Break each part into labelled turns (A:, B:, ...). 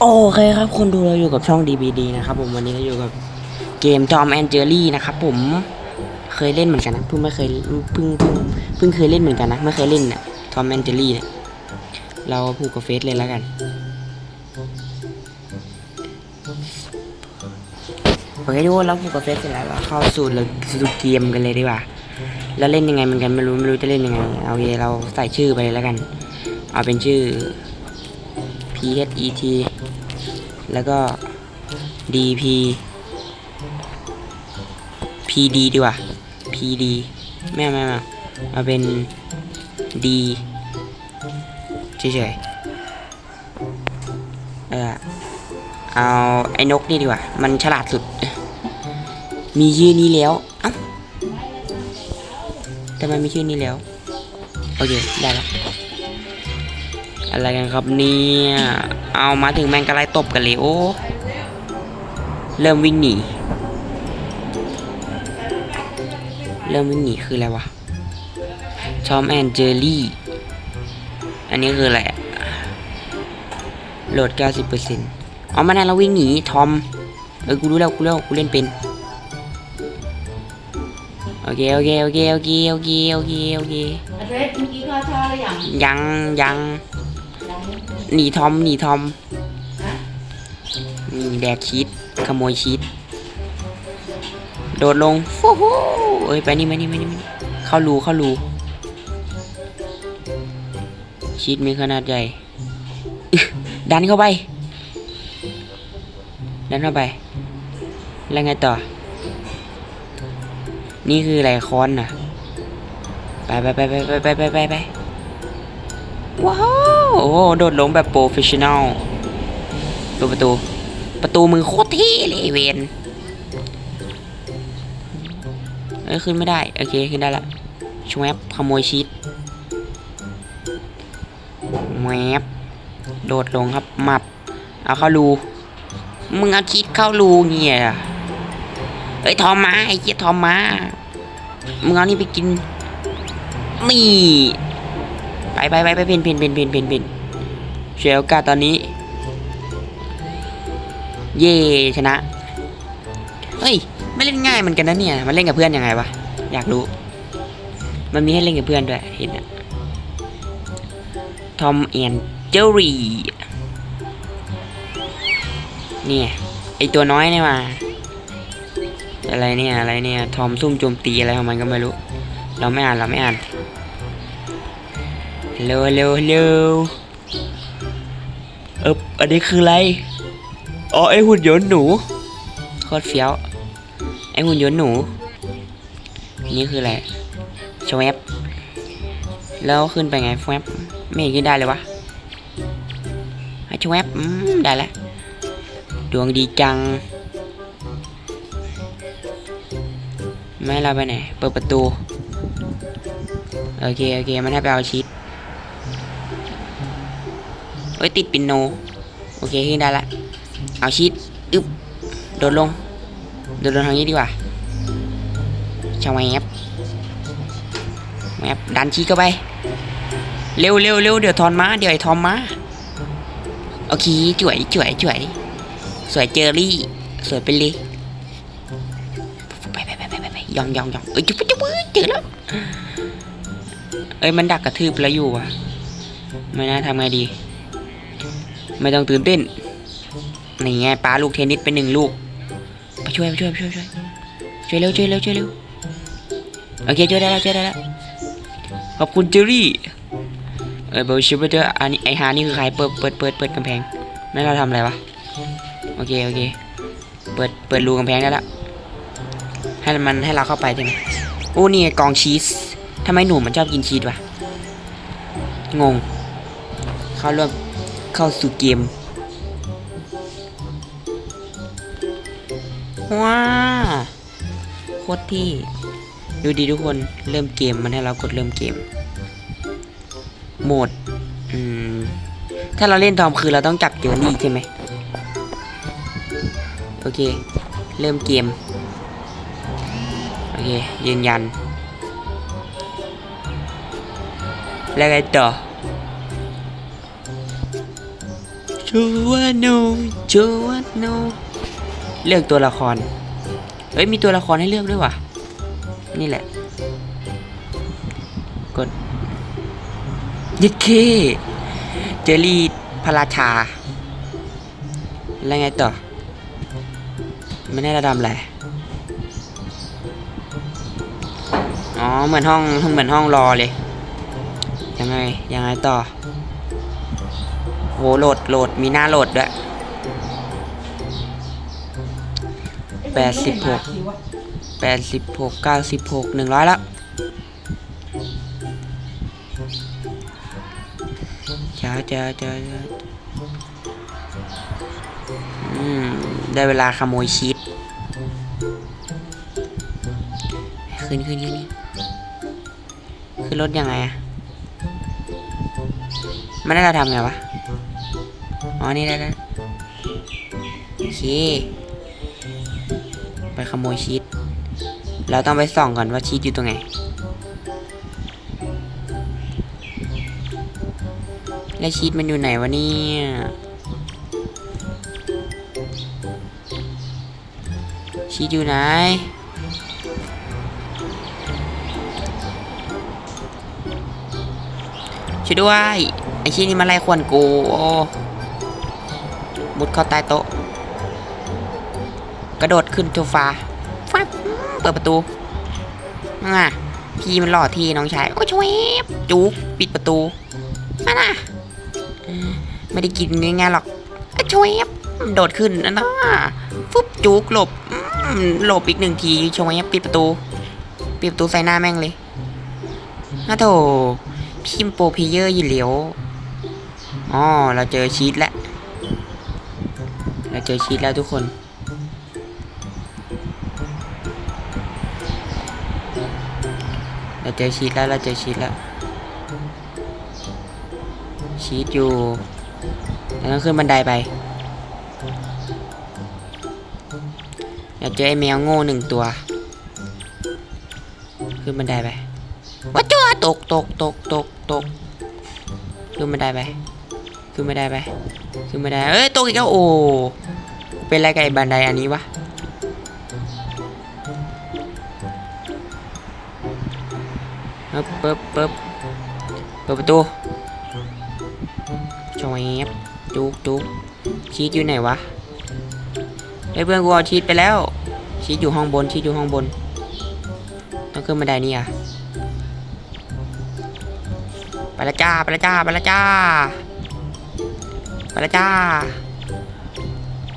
A: โอเคครับคนดูเราอยู่กับช่อง DBD นะครับผมวันนี้เราอยู่กับเกม Tom and Jerry นะครับผมเคยเล่นเหมือนกันนะเพิ่งไม่เคยเพิ่งเพิ่งเพิ่งเคยเล่นเหมือนกันนะไม่เคยเล่นน่ะ Tom and Jerry เนี่ยเราผูกกับเฟซเลยแล้วกัน โอเคทุกคนเราผูกกับเฟซเสร็จแล้วเราเข้าสู่เราสู่เกมกันเลยดีกว่าแล้วเล่นยังไงเหมือนกันไม่รู้ไม่รู้จะเล่นยังไงเอาเยเราใส่ชื่อไปเลยแล้วกัน เอาเป็นชื่อ P H E T แล้วก็ D P P D ดีกว่า P D ไม่เอาไม่เอาเอาเป็น D เฉยๆเออเอาไอ้นกนี่ดีกว่า มันฉลาดสุด มีชื่อนี้แล้วอ้าทำไมมีชื่อนี้แล้ว โอเค ได้แล้ว อะไรกันครับเนี่ยเอามาถึงแมงกะไลตบกันเลยโอ้เริ่มวิ่งหนีเริ่มวิ่งหนีคืออะไรวะชอมแอนเจอรี่ อันนี้คืออะไรอะโหลด 90%อ๋อมาแน่เราวิ่งหนีทอมเออกูรู้แล้วกูรู้แล้วกูเล่นเป็นโอเคโอเคโอเคโอเคโอเคโอเคโอเค
B: อาเดรสเมื่อกี้ข้าวเช้าหรือยัง
A: ยังยัง
B: ยัง
A: หนีทอมหนีทอมนี่แดกชีสขโมยชีสโดดลงฟูฮู้เอ้ยไปนี่มานี่มานี่เข้ารูเข้ารูชีสมีขนาดใหญ่ดันเข้าไป ดันเข้าไป แล้วไงต่อ นี่คืออะไรค้อนน่ะ ไปไปไปไปไปไปไปไปว้าว โอ้โหโดดลงแบบโปรเฟชชั่นอลดูประตู ประตูมือโคตรเท่เลยเวนเอ้ยขึ้นไม่ได้ โอเค ขึ้นได้ละชวบขโมยชีตแวบโดดลงครับ มับ เอาเข้ารู มึงเอาชีตเข้ารูเงี้ยเหรอเอ้ยทอมมาไอ้เจี๊ยทอมมา มึงเอานี่ไปกินนี่ไปไปไปไปเพนเพนเพนเพนเพนเพน เชลกาตอนนี้ เย่ชนะ เฮ้ย ไม่เล่นง่ายเหมือนกันนะเนี่ย มันเล่นกับเพื่อนยังไงวะ อยากรู้ มันมีให้เล่นกับเพื่อนด้วย เห็นอะทอมแอนเจอรี่เนี่ย ไอตัวน้อยเนี่ยมาอะไรเนี่ย อะไรเนี่ย ทอมซุ่มโจมตีอะไรของมันก็ไม่รู้ เราไม่อ่าน เราไม่อ่านเร็วเร็วเร็ว อันนี้คืออะไร อ๋อไอหุ่นยนต์หนูโคตรเฟี้ยวไอหุ่นยนต์หนู นี่คืออะไรชวบแล้วขึ้นไปไงแฟบไม่เห็นขึ้นได้เลยวะไอชวบอืมได้แล้วดวงดีจัง ไม่เราไปไหน เปิดประตู โอเค โอเค มันให้ไปเอาชีตเฮ้ย ติดปินโน โอเคขึ้นได้ละ เอาชีตอึ๊บโดดลง โดดลงทางนี้ดีกว่าชาวแมบแมบดันชีตเข้าไป เร็วเร็วเร็วเดี๋ยวทอนมา เดี๋ยวไอ้ทอมมา โอเคจ่วยจ่วยจ่วย สวยเจอรี่ สวยไปเลย ไปไปไปไปไปไปยองยองยองเอ้ยจุ๊บจุ๊บเจอแล้ว เอ้ยมันดักกระทืบแล้วอยู่อะ ไม่น่าทำไงดี ไม่ต้องตื่นเต้นนี่ไงปลาลูกเทนนิสไปหนึ่งลูกไปช่วยไปช่วยไปช่วยช่วยช่วยเร็วช่วยเร็วช่วยเร็วโอเคช่วยได้แล้วช่วยได้แล้วขอบคุณเจอรี่เออเบลชิปเตอร์อันนี้ไอฮานี่คือใครเปิดเปิดเปิดเปิดกำแพงไม่เราทำอะไรวะโอเคโอเคเปิดเปิดรูกำแพงได้แล้วให้มันให้เราเข้าไปใช่ไหมโอ้นี่กองชีสทำไมหนูมันชอบกินชีสวะงง เข้าเริ่ม เข้าสู่เกม ว้าโคตรที่ ดูดีทุกคนเริ่มเกมมันให้เรากดเริ่มเกม โหมด อืม ถ้าเราเล่นทอมคือเราต้องจับเจอรี่ใช่ไหม โอเค เริ่มเกม โอเค ยืนยัน แล้วไงต่อ ชูวาโนชูวาโนเลือกตัวละคร เฮ้ย มีตัวละครให้เลือกด้วยวะนี่แหละ กดยิดเคเจอรี่พระราชา แล้วไงต่อ ไม่ได้ระดับแหละอ๋อ เหมือนห้องเหมือนห้องรอเลย ยังไง ยังไงต่อ โหโหลดโหลดมีหน้าโหลดด้วยแปดสิบหกแปดสิบหกเก้าสิบหกหนึ่งร้อยแล้วจ้าจ้าจ้าจ้าอืม ได้เวลาขโมยชีสขึ้นขึ้นขึ้นขึ้นรถยังไงอะมันได้เราทำไงวะ อ๋อ นี่ได้แล้วโอเค ไปขโมยชีสเราต้องไปส่องก่อนว่าชีสอยู่ตรงไหน แล้วชีสมันอยู่ไหนวะเนี่ยชีสอยู่ไหนช่วยด้วย ไอชีสนี่มาไล่ควนกูโอ้ มุดเข้าใต้โต๊ะ กระโดดขึ้นโซฟาฟับเปิดประตูนั่นไงพี่มันหล่อที่น้องชาย โอ้ช่วยจุกปิดประตูนั่นน่ะไม่ได้กินง่ายๆหรอกอะช่วยโดดขึ้นนั่นน่ะฟึบจุกหลบหลบอีกหนึ่งทีช่วยปิดประตู ปิดประตูใส่หน้าแม่งเลยน่าโถพิมโปรเพเยอร์อยู่เหลียวอ๋อเราเจอชีตแล้ว เราเจอชีตแล้วทุกคน เราเจอชีตแล้วเราเจอชีตแล้ว ชีตอยู่เราต้องขึ้นบันไดไปอยากเจอไอ้แมวโง่หนึ่งตัว ขึ้นบันไดไปว้าจ้าตกตกตกตกตกขึ้นบันไดไป ขึ้นบันได้ไปขึ้นบันได้เอ้ยตกอีกแล้วโอ้เป็นอะไรกับไอ้บันไดอันนี้วะปึ๊บปึ๊บปึ๊บเปิดประตูชอยบจุกจุกชีสอยู่ไหนวะไอ้เพื่อนกูเอาชีสไปแล้ว ชีสอยู่ห้องบนชีสอยู่ห้องบน ต้องขึ้นบันไดนี่อะไปละจ้าไปละจ้าไปละจ้า ไปละจ้า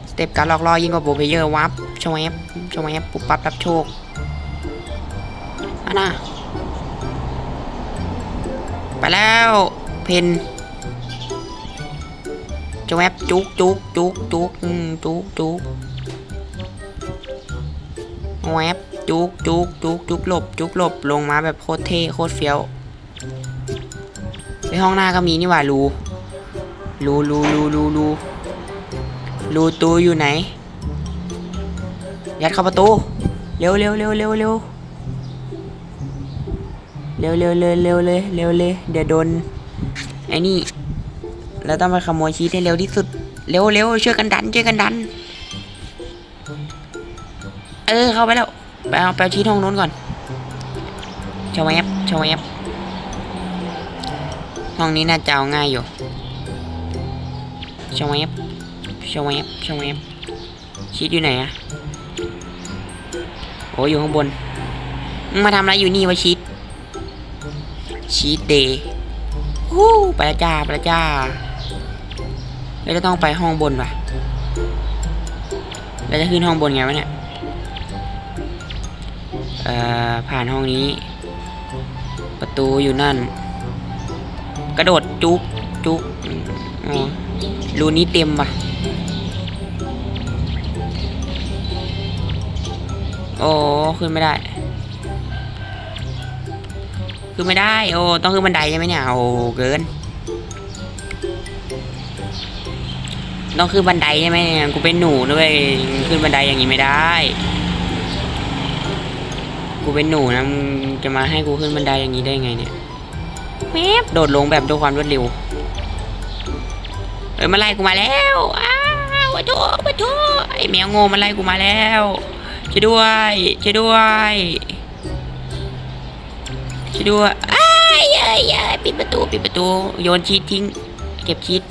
A: สเต็ปการหลอกล่อยิ่งกว่าโบเพเยอร์วับชอยบชอยบปุ๊บปั๊บรับโชคอันน่ะไปแล้ว เพนจะแวบจุกจุกจุกจุกจุกจุกแวบจุกจุกจุกจุกหลบ จุกหลบลงมาแบบโคตรเท่โคตรเฟี้ยวในห้องหน้าก็มีนี่หว่ารู รูรูรูรูรูรูตูอยู่ไหน ยัดเข้าประตู เร็วเร็วเร็วเร็วเร็วเร็วเร็วเร็วเร็วเลยเร็วเลยเดี๋ยวโดนไอ้นี่เราต้องไปขโมยชีสให้เร็วที่สุด เร็วเร็วช่วยกันดันช่วยกันดัน เออเข้าไปแล้วไปเอาไปชีสห้องนู้นก่อนชาวแอปชาวแอปห้องนี้น่าจะเอาง่ายอยู่ ชวแอปชวแอปชวแอปชีสอยู่ไหนอะโอ้ยอยู่ข้างบนมาทำอะไรอยู่นี่วะชีสชีตเดย์ฮู้ไปละจ้าไปละจ้าแล้วจะต้องไปห้องบนว่ะแล้วจะขึ้นห้องบนไงวะเนี่ยเอ่อผ่านห้องนี้ ประตูอยู่นั่น กระโดดจุกจุกอ๋อ รูนี้เต็มว่ะ โอ้ ขึ้นไม่ได้ ขึ้นไม่ได้ โอ้ ต้องขึ้นบันไดใช่ไหมเนี่ย โอ้ เกิน ต้องขึ้นบันไดใช่ไหมเนี่ย กูเป็นหนูด้วยขึ้นบันไดอย่างนี้ไม่ได้ กูเป็นหนูนะจะมาให้กูขึ้นบันไดอย่างนี้ได้ไงเนี่ยแมบโดดลงแบบด้วยความรวดเร็ว อ้ยมาไล่กูมาแล้วอ้าวมาโถมาโถไอ้แมวโง่มาไล่กูมาแล้วช่วยด้วยช่วยด้วยช่วยด้วยอ้ายเอ้ยเอ้ยปิดประตูปิดประตูโยนชีตทิ้ง เก็บชีต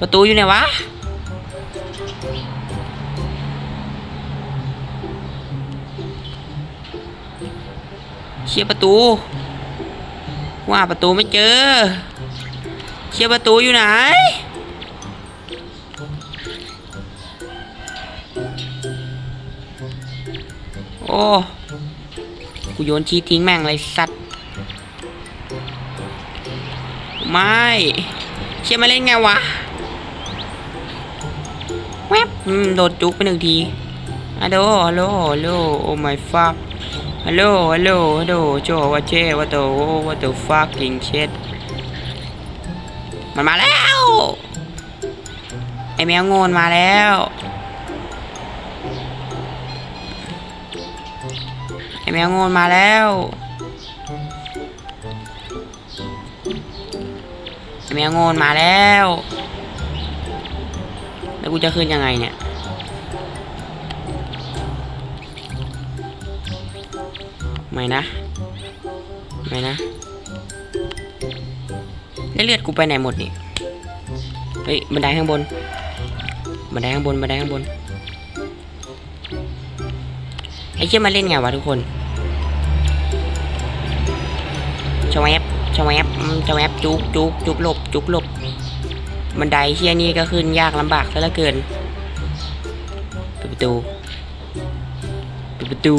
A: ประตูอยู่ไหนวะเชียประตู ว่าประตูไม่เจอ เชียประตูอยู่ไหน โอ้ กูโยนชีสทิ้งแม่งเลยสัตว์ ไม่เชียมาเล่นไงวะ แวบโดนจุกไปหนึ่งทีฮัลโหลฮัลโหลฮัลโหลโอ้ my fuck ฮัลโหลฮัลโหลฮัลโหลโจว่าเจว่าโตว่าโต fucking shit มันมาแล้ว ไอแมวโงนมาแล้ว ไอแมวโงนมาแล้วไอแมวโงนมาแล้ว แล้วกูจะขึ้นยังไงเนี่ยไม่นะ ไม่นะ เลือดกูไปไหนหมดนี่เฮ้ยบันไดข้างบนบันไดข้างบนบันไดข้างบนไอ้เชี่ยมาเล่นไงวะทุกคนชวแอบชวบอืมชวแอบจุกจุกจุกหลบจุกหลบบันไดเชี่ยนี่ก็ขึ้นยากลำบากซะเหลือเกินปิดประตูปิดประตู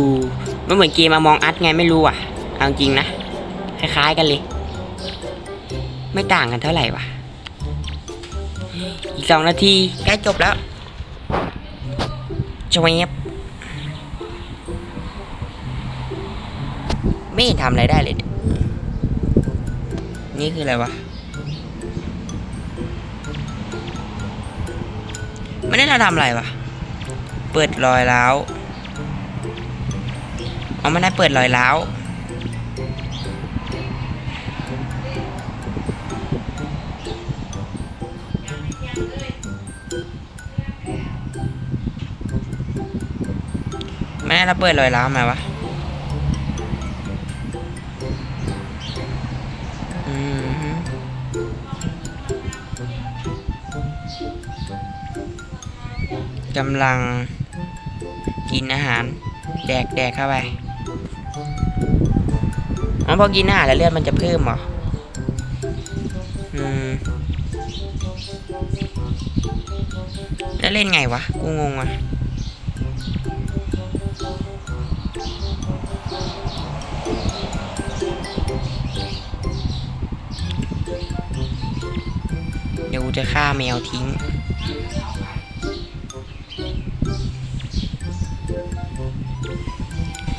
A: มันเหมือนเกมมามองอัดไงไม่รู้อะเอาจริงนะคล้ายๆกันเลย ไม่ต่างกันเท่าไหร่วะอีกสองนาทีใกล้จบแล้วจวบไม่เห็นทำอะไรได้เลยเนี่ยนี่คืออะไรวะ ไม่ได้เราทำอะไรวะ เปิดรอยร้าวเอาไม่ได้เปิดรอยร้าว ม่เราเปิดรอยร้าวมาวะกำลังกินอาหาร แดกแดกเข้าไปอ๋อพอกินอาหารแล้วเลือดมันจะเพิ่มเหรอ อืม แล้วเล่นไงวะ กูงงอะ ดี๋ยวกูจะฆ่าแมวทิ้ง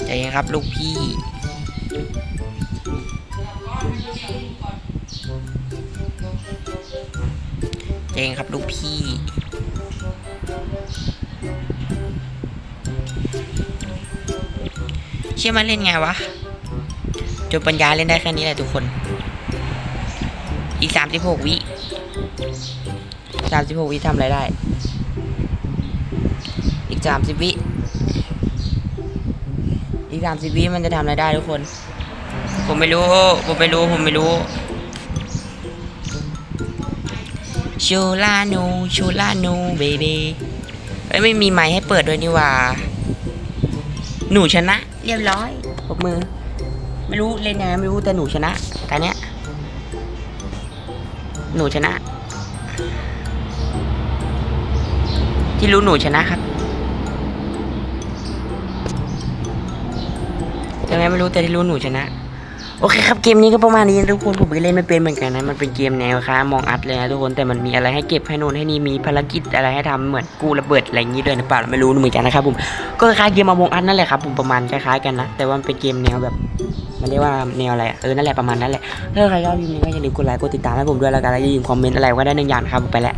A: ใจเย็นครับลูกพี่ใจเย็นครับลูกพี่ เชื่อมันเล่นไงวะจนปัญญาเล่นได้แค่นี้แหละทุกคน อีกสามสิบหกวิ สามสิบหกวิทำอะไรได้ อีกสามสิบวิ อีกสามสิบวิมันจะทำอะไรได้ทุกคน ผมไม่รู้ ผมไม่รู้ ผมไม่รู้ ชูลานู ชูลานูเบบีเอ้ยไม่มีไม้ให้เปิดด้วยนี่ว่า หนูชนะ เรียบร้อยปบมือ ไม่รู้เล่นยังไงไม่รู้แต่หนูชนะตอนเนี้ย หนูชนะ ที่รู้หนูชนะครับยังไงไม่รู้แต่ที่รู้หนูชนะ โอเคครับเกมนี้ก็ประมาณนี้ทุกคนผมก็เล่นไม่เป็นเหมือนกันนะมันเป็นเกมแนวค้ามองอัดเลยนะทุกคนแต่มันมีอะไรให้เก็บให้โน่นให้นี่มีภารกิจอะไรให้ทำเหมือนกู้ระเบิดอะไรอย่างนี้ด้วยหรือเปล่าไม่รู้เหมือนกันนะครับผมก็คล้ายเกมมามองอัดนั่นแหละครับผมประมาณคล้ายๆกันนะแต่ว่ามันเป็นเกมแนวแบบมันเรียกว่าแนวอะไรเออนั่นแหละประมาณนั้นแหละถ้าใครชอบคลิปนี้ก็อย่าลืมกดไลค์กดติดตามให้ผมด้วยแล้วกันแล้วอย่าลืมคอมเมนต์อะไรก็ได้หนึ่งอย่างนะครับผมไปแล้ว